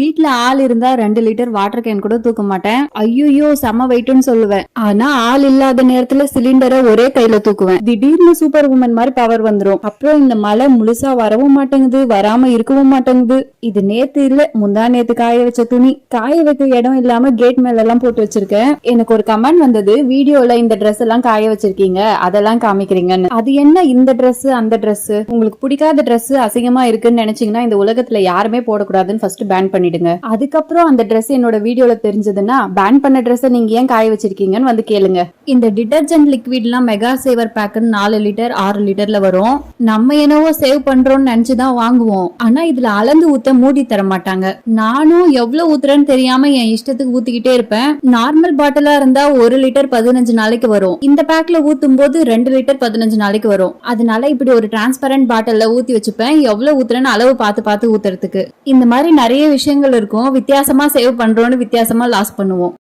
வீட்டுல ஆள் இருந்தா ரெண்டு லிட்டர் வாட்டர் கேன் கூட தூக்க மாட்டேன். ஐயோ செம வெயிட்னு சொல்லுவேன். ஆனா ஆள் இல்லாத நேரத்துல சிலிண்டரை ஒரே கையில தூக்குவேன். திடீர்னு சூப்பர் உமன் மாதிரி பவர் வந்துரும். அப்புறம் இந்த மழை முழுசா வரவும் மாட்டேங்குது வராம இருக்கவும் மாட்டேங்குது. இது நேத்து இல்ல முந்தா நேத்து காய வச்ச துணி. காய வைக்க இடம் இல்லாம கேட் மேல எல்லாம் போட்டு வச்சிருக்கேன். எனக்கு ஒரு கமெண்ட் வந்தது வீடியோல இந்த ட்ரெஸ் எல்லாம் காய வச்சிருக்கீங்க. அதெல்லாம் காமிக்கிறீங்கன்னு. அது என்ன இந்த ட்ரெஸ் அந்த ட்ரெஸ் உங்களுக்கு பிடிக்காத ட்ரெஸ் அசிங்கமா இருக்குன்னு நினைச்சீங்கன்னா இந்த உலகத்துல யாருமே போடக்கூடாதுன்னு ஃபர்ஸ்ட் பேன் விடுங்க. அதுக்கப்புறம் அந்த ட்ரெஸ் என்னோட வீடியோல தெரிஞ்சதுன்னா பேன் பண்ண ட்ரெஸ் நீங்க ஏன் காய வச்சிருக்கீங்கன்னு வந்து கேளுங்க. இந்த டிடர்ஜென்ட் லிக்விட்லாம் மெகா சேவர் பேக்குன்னு நாலு லிட்டர் ஆறு லிட்டர்ல வரும். நம்ம என்னவோ சேவ் பண்றோம்னு நினைச்சுதான் வாங்குவோம். ஆனா இதுல அளந்து ஊத்த மூடி தர மாட்டாங்க. நானும் எவ்வளவு ஊத்துறேன்னு தெரியாம என் இஷ்டத்துக்கு ஊத்திக்கிட்டே இருப்பேன். நார்மல் பாட்டிலா இருந்தா ஒரு லிட்டர் பதினஞ்சு நாளைக்கு வரும். இந்த பேக்ல ஊத்தும் போது ரெண்டு லிட்டர் பதினஞ்சு நாளைக்கு வரும். அதனால இப்படி ஒரு டிரான்ஸ்பரண்ட் பாட்டில்ல ஊத்தி வச்சுப்பேன். எவ்வளவு ஊத்துறேன்னு அளவு பார்த்து பார்த்து ஊத்துறதுக்கு. இந்த மாதிரி நிறைய விஷயங்கள் விஷயங்கள் இருக்கும். வித்தியாசமா சேவ் பண்றோம்னு வித்தியாசமா லாஸ் பண்ணுவோம்.